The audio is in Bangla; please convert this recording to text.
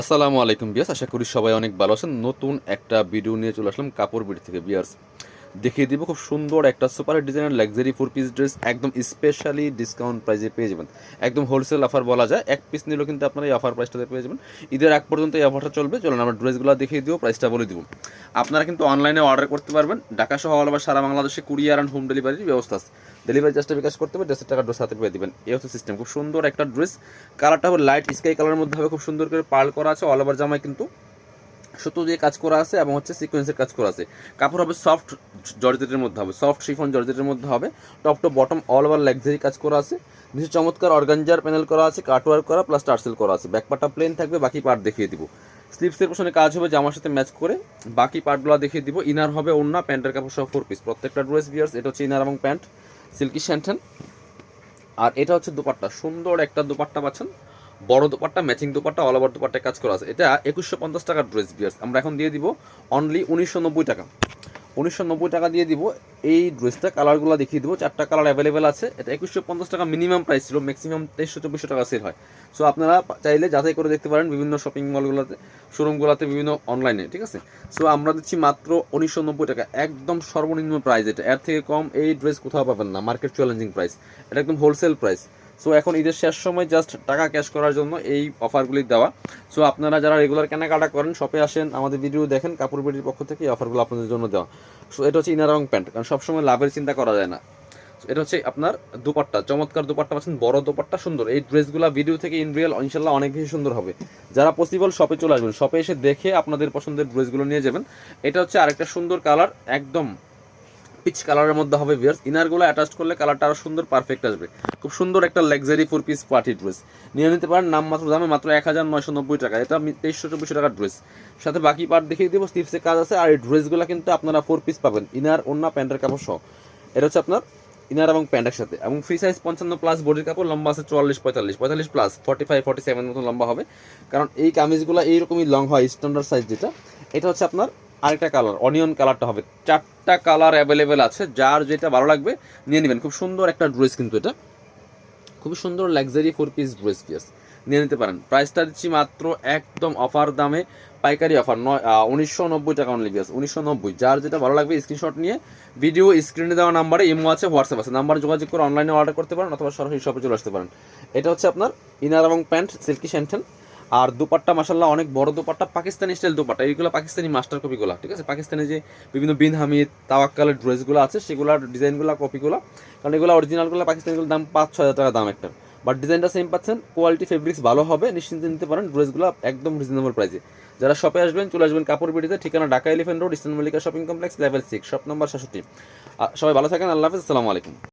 আসসালামু আলাইকুম বিয়াস আশা করি সবাই অনেক ভালো আছেন। নতুন একটা ভিডিও নিয়ে চলে আসলাম কাপড় বিড়ি থেকে। বিয়ার্স দেখিয়ে দিব, খুব সুন্দর একটা সুপার ডিজাইনের লাক্সারি ফোর পিস ড্রেস একদম স্পেশালি ডিসকাউন্ট প্রাইসে পেয়ে যাবেন। একদম হোলসেল অফার বলা যায়, এক পিস নিলেও কিন্তু আপনারা এই অফার প্রাইসটাতে পেয়ে যাবেন। ঈদের আগ পর্যন্ত এই অফারটা চলবে, চলুন আমরা ড্রেসগুলো দেখিয়ে দিব প্রাইসটা বলে দিব। আপনারা কিন্তু অনলাইনে অর্ডার করতে পারবেন, ঢাকা সহ অল সারা বাংলাদেশে কুরিয়ার অ্যান্ড হোম ডেলিভারির ব্যবস্থা আছে। ডেলিভারি চার্জটা বিকাশ করতে হবে ড্রেসের টাকা ড্রেস হাতে পেয়ে দিবেন। এই হচ্ছে সিস্টেম খুব সুন্দর একটা ড্রেস কালারটা হবে লাইট স্কাই কালারের মধ্যে হবে, খুব সুন্দর করে পার্ল করা আছে অল ওভার জামায় কিন্তু সুতো দিয়ে কাজ করা আছে এবং হচ্ছে সিকোয়েন্সের কাজ করা আছে। কাপড় হবে সফট জর্জেটের মধ্যে হবে সফট শিফন জর্জেটের মধ্যে হবে top to bottom all over luxury কাজ করা আছে। নিচে চমৎকার অর্গানজার প্যানেল করা আছে কাটওয়ার্ক করা প্লাস টার্সেল করা আছে। ব্যাক পার্টটা প্লেন থাকবে, বাকি পার্ট দেখিয়ে দিব। স্লিপসের পোশনে কাজ হবে জামার সাথে ম্যাচ করে, বাকি পার্টগুলো দেখিয়ে দিব। ইনার হবে ওন্না প্যান্টের কাপড় সহ ফোর পিস প্রত্যেকটা ড্রেস বিয়ার্স এটা হচ্ছে ইনার এবং প্যান্ট সিল্কি স্যান্টেন আর এটা হচ্ছে দুপাট্টা, সুন্দর একটা দুপাট্টা পাচ্ছেন। বড় dupatta matching dupatta all over dupatta কাজ করা আছে। এটা একুশশো পঞ্চাশ টাকার ড্রেস বিয়ার্স আমরা এখন দিয়ে দিব অনলি উনিশশো নব্বই টাকা। উনিশশো নব্বই টাকা দিয়ে দিব এই ড্রেসটা কালারগুলো দেখিয়ে দিব। চারটা কালার অ্যাভেলেবেল আছে। এটা একুশশো পঞ্চাশ টাকা মিনিমাম প্রাইস ছিল ম্যাক্সিমাম তেইশশো চব্বিশশো টাকা সেল হয়। সো আপনারা চাইলে যাচাই করে দেখতে পারেন বিভিন্ন শপিং মলগুলোতে শোরুমগুলোতে বিভিন্ন অনলাইনে ঠিক আছে? সো আমরা দিচ্ছি মাত্র উনিশশো নব্বই টাকা। একদম সর্বনিম্ন প্রাইস এটা। এর থেকে কম এই ড্রেস কোথাও পাবেন না। মার্কেট চ্যালেঞ্জিং প্রাইস এটা একদম হোলসেল প্রাইস সো এখন ঈদের শেষ সময় জাস্ট টাকা ক্যাশ করার জন্য এই অফারগুলি দেওয়া। সো আপনারা যারা রেগুলার কেনাকাটা করেন শপে আসেন, আমাদের ভিডিও দেখেন, কাপড় বিটির পক্ষ থেকে এই অফারগুলো আপনাদের জন্য দেওয়া। সো এটা হচ্ছে ইনার রং প্যান্ট, কারণ সবসময় লাভের চিন্তা করা যায় না। এটা হচ্ছে আপনার দুপাট্টা, চমৎকার দুপাট্টা পাচ্ছেন, বড় দুপাট্টা, সুন্দর। এই ড্রেসগুলো ভিডিও থেকে ইন রিয়েল ইনশাল্লাহ অনেক বেশি সুন্দর হবে। যারা পসিবল শপে চলে আসবেন শপে এসে দেখে আপনাদের পছন্দের ড্রেসগুলো নিয়ে যাবেন। এটা হচ্ছে আরেকটা সুন্দর কালার একদম পিচ কালারের মধ্যে হবে ভিয়ার্স ইনারগুলো অ্যাটাচ করলে কালারটা আরও সুন্দর পারফেক্ট আসবে। খুব সুন্দর একটা luxury four piece party dress নিয়ে নিতে পারেন, নাম মাত্র দামে মাত্র এক হাজার নয়শো নব্বই টাকা। এটা তেইশশো চব্বিশশো টাকার ড্রেস সাথে বাকি পার্ট দেখিয়ে দেবো স্টিপসে কাজ আছে। আর এই ড্রেসগুলো কিন্তু আপনারা ফোর পিস পাবেন। ইনার অন্য প্যান্টের কাপড় সহ। এটা হচ্ছে আপনার ইনার এবং প্যান্টের সাথে। এবং ফ্রি সাইজ পঞ্চান্ন প্লাস বডির কাপড়, লম্বা আছে চুয়াল্লিশ, পঁয়তাল্লিশ। পঁয়তাল্লিশ plus forty five forty seven মতো লম্বা হবে। কারণ এই কামিজগুলো এইরকমই লং হয় স্ট্যান্ডার্ড সাইজ যেটা। এটা হচ্ছে আপনার আরেকটা কালার অনিয়ন কালারটা হবে। চারটা কালার অ্যাভেলেবেল আছে, যার যেটা ভালো লাগবে, নিয়ে নেবেন। খুব সুন্দর একটা ড্রেস কিন্তু এটা। খুবই সুন্দর luxury four piece dress piece নিয়ে নিতে পারেন। প্রাইসটা দিচ্ছি মাত্র একদম অফার দামে, পাইকারি অফার নয় উনিশশো নব্বই টাকা অনলি পিস উনিশশো নব্বই। যার যেটা ভালো লাগবে স্ক্রিনশট নিয়ে ভিডিও স্ক্রিনে দেওয়া নাম্বারে ইমো আছে হোয়াটসঅ্যাপ আছে। নাম্বার যোগাযোগ করে অনলাইনে অর্ডার করতে পারেন, অথবা সরাসরি শপে চলে আসতে পারেন। এটা হচ্ছে আপনার ইনার এবং প্যান্ট সিল্কি স্যান্টেন আর দুপাট্টা মাসাল্লাহ অনেক বড় দুপাট্টা, পাকিস্তানি স্টাইল দুপাট্টা। এইগুলো পাকিস্তানি মাস্টার কপিগুলো ঠিক আছে? পাকিস্তানি যে বিভিন্ন বিন হামিদ, তাওয়াক্কালের ড্রেসগুলো আছে সেগুলোর ডিজাইনগুলো কপিগুলো কারণ এগুলো অরিজিনালগুলো পাকিস্তানিগুলোর দাম পাঁচ, ছয় হাজার টাকা দাম একটা। বাট ডিজাইনটা সেম পাচ্ছেন কোয়ালিটি ফেব্রিক্স ভালো হবে, নিশ্চিন্তে নিতে পারেন ড্রেসগুলো একদম রিজনেবল প্রাইসে যারা শপে আসবেন, চলে আসবেন কাপড় বিডিতে, ঠিকানা Dhaka elephant road eastern Mallika shopping complex level six shop number সাতষট্টি সবাই ভালো থাকেন, আল্লাহ হাফিজ, আসসালামু আলাইকুম।